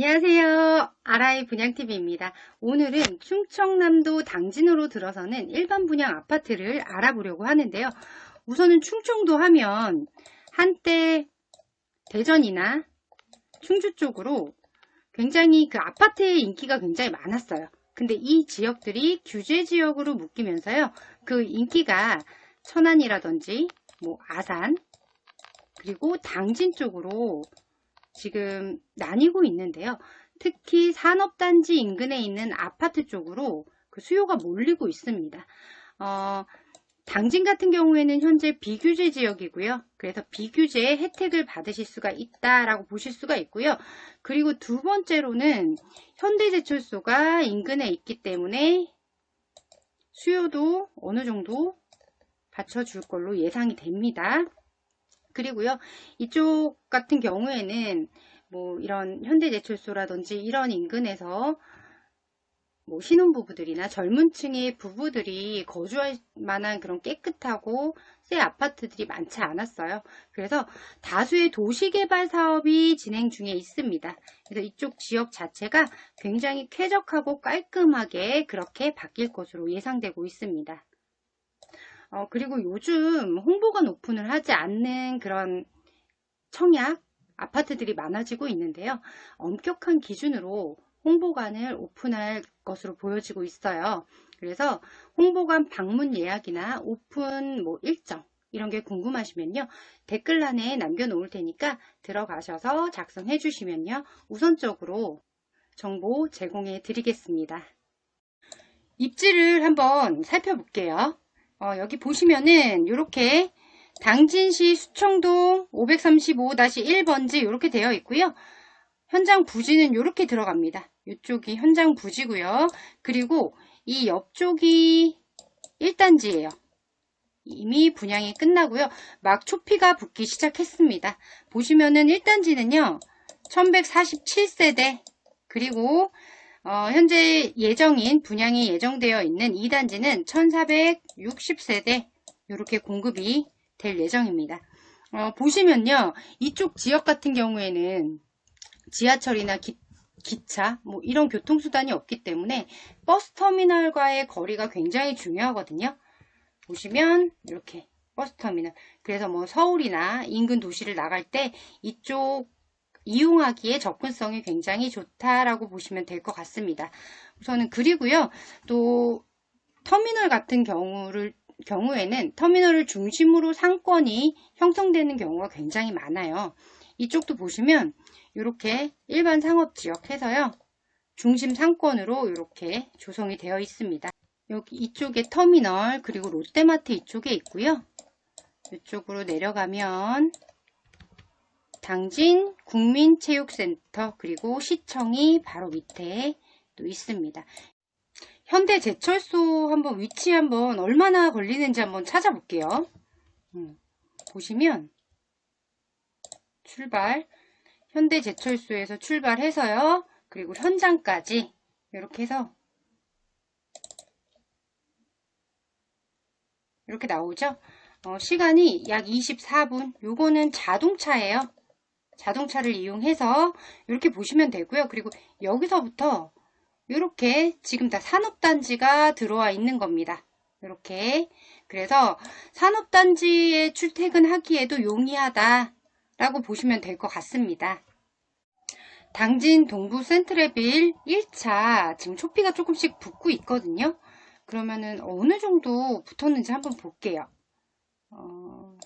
안녕하세요. 아라이 분양TV입니다. 오늘은 충청남도 당진으로 들어서는 일반 분양 아파트를 알아보려고 하는데요. 우선은 충청도 하면 한때 대전이나 충주 쪽으로 굉장히 그 아파트의 인기가 굉장히 많았어요. 근데 이 지역들이 규제 지역으로 묶이면서요. 그 인기가 천안이라든지 뭐 아산 그리고 당진 쪽으로 지금 나뉘고 있는데요. 특히 산업단지 인근에 있는 아파트 쪽으로 그 수요가 몰리고 있습니다. 어, 당진 같은 경우에는 현재 비규제 지역이고요. 그래서 비규제 혜택을 받으실 수가 있다라고 보실 수가 있고요. 그리고 두 번째로는 현대제철소가 인근에 있기 때문에 수요도 어느 정도 받쳐줄 걸로 예상이 됩니다. 그리고요, 이쪽 같은 경우에는 뭐 이런 현대제철소라든지 이런 인근에서 뭐 신혼부부들이나 젊은 층의 부부들이 거주할 만한 그런 깨끗하고 새 아파트들이 많지 않았어요. 그래서 다수의 도시개발 사업이 진행 중에 있습니다. 그래서 이쪽 지역 자체가 굉장히 쾌적하고 깔끔하게 그렇게 바뀔 것으로 예상되고 있습니다. 어, 그리고 요즘 홍보관 오픈을 하지 않는 그런 청약 아파트들이 많아지고 있는데요. 엄격한 기준으로 홍보관을 오픈할 것으로 보여지고 있어요. 그래서 홍보관 방문 예약이나 오픈 뭐 일정 이런 게 궁금하시면요. 댓글란에 남겨놓을 테니까 들어가셔서 작성해 주시면요. 우선적으로 정보 제공해 드리겠습니다. 입지를 한번 살펴볼게요. 어, 여기 보시면은 이렇게 당진시 수청동 535-1번지 이렇게 되어 있고요. 현장 부지는 이렇게 들어갑니다. 이쪽이 현장 부지고요. 그리고 이 옆쪽이 1단지예요. 이미 분양이 끝나고요. 막 초피가 붙기 시작했습니다. 보시면은 1단지는요. 1147세대 그리고 어, 현재 예정인 분양이 예정되어 있는 2단지는 1460세대 이렇게 공급이 될 예정입니다. 어, 보시면요. 이쪽 지역 같은 경우에는 지하철이나 기, 기차 뭐 이런 교통수단이 없기 때문에 버스터미널과의 거리가 굉장히 중요하거든요. 보시면 이렇게 버스터미널 그래서 뭐 서울이나 인근 도시를 나갈 때 이쪽 이용하기에 접근성이 굉장히 좋다라고 보시면 될 것 같습니다. 우선은 그리고요. 또 터미널 같은 경우를 경우에는 터미널을 중심으로 상권이 형성되는 경우가 굉장히 많아요. 이쪽도 보시면 이렇게 일반 상업지역 해서요. 중심 상권으로 이렇게 조성이 되어 있습니다. 여기 이쪽에 터미널 그리고 롯데마트 이쪽에 있고요. 이쪽으로 내려가면 당진 국민체육센터 그리고 시청이 바로 밑에 또 있습니다. 현대 제철소 한번 위치 한번 얼마나 걸리는지 한번 찾아볼게요. 음, 보시면 출발 현대 제철소에서 출발해서요. 그리고 현장까지 이렇게 해서 이렇게 나오죠. 어, 시간이 약 24분 요거는 자동차예요. 자동차를 이용해서 이렇게 보시면 되고요. 그리고 여기서부터 이렇게 지금 다 산업단지가 들어와 있는 겁니다. 이렇게 그래서 산업단지에 출퇴근하기에도 용이하다 라고 보시면 될 것 같습니다. 당진 동부 센트레빌 1차 지금 초피가 조금씩 붙고 있거든요. 그러면은 어느 정도 붙었는지 한번 볼게요. 어,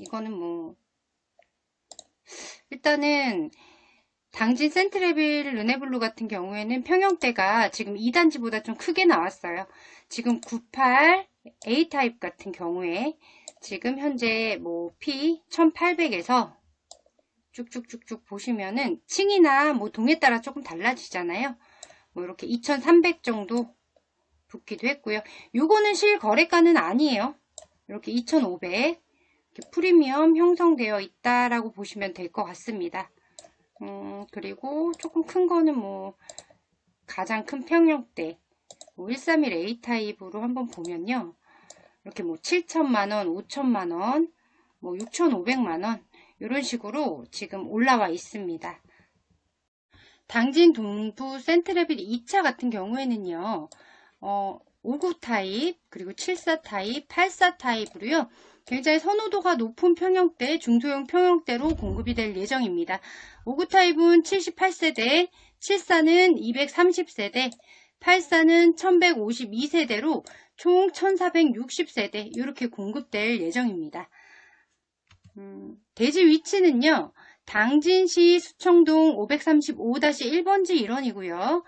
이거는 뭐 일단은 당진 센트레빌 르네블루 같은 경우에는 평형대가 지금 2단지보다 좀 크게 나왔어요. 지금 98 A타입 같은 경우에 지금 현재 뭐 P 1800에서 쭉쭉쭉쭉 보시면은 층이나 뭐 동에 따라 조금 달라지잖아요. 뭐 이렇게 2300 정도 붙기도 했고요. 요거는 실거래가는 아니에요. 이렇게 2500 프리미엄 형성되어 있다라고 보시면 될 것 같습니다. 음, 그리고 조금 큰 거는 뭐 가장 큰 평형대 뭐131 A 타입으로 한번 보면요. 이렇게 뭐 7천만 원, 5천만 원, 뭐 6,500만 원 이런 식으로 지금 올라와 있습니다. 당진 동부 센트레빌 2차 같은 경우에는요. 어, 59 타입, 그리고 74 타입, 84 타입으로요. 굉장히 선호도가 높은 평형대, 중소형 평형대로 공급이 될 예정입니다. 59 타입은 78세대, 74는 230세대, 84는 1152세대로 총 1460세대 이렇게 공급될 예정입니다. 음, 대지 위치는요. 당진시 수청동 535-1번지 일원이고요.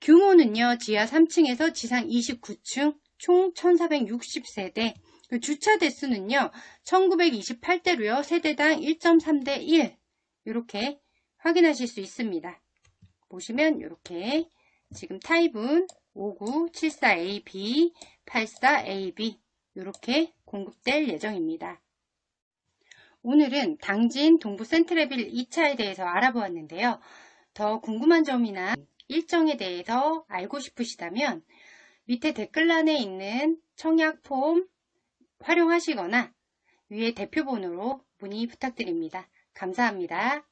규모는요. 지하 3층에서 지상 29층 총 1460세대 그 주차 대수는요. 1928대로요. 세대당 1.3대 1 이렇게 확인하실 수 있습니다. 보시면 이렇게 지금 타입은 5974AB, 84AB 이렇게 공급될 예정입니다. 오늘은 당진 동부 센트레빌 2차에 대해서 알아보았는데요. 더 궁금한 점이나 일정에 대해서 알고 싶으시다면 밑에 댓글란에 있는 청약 폼 활용하시거나 위에 대표번호로 문의 부탁드립니다. 감사합니다.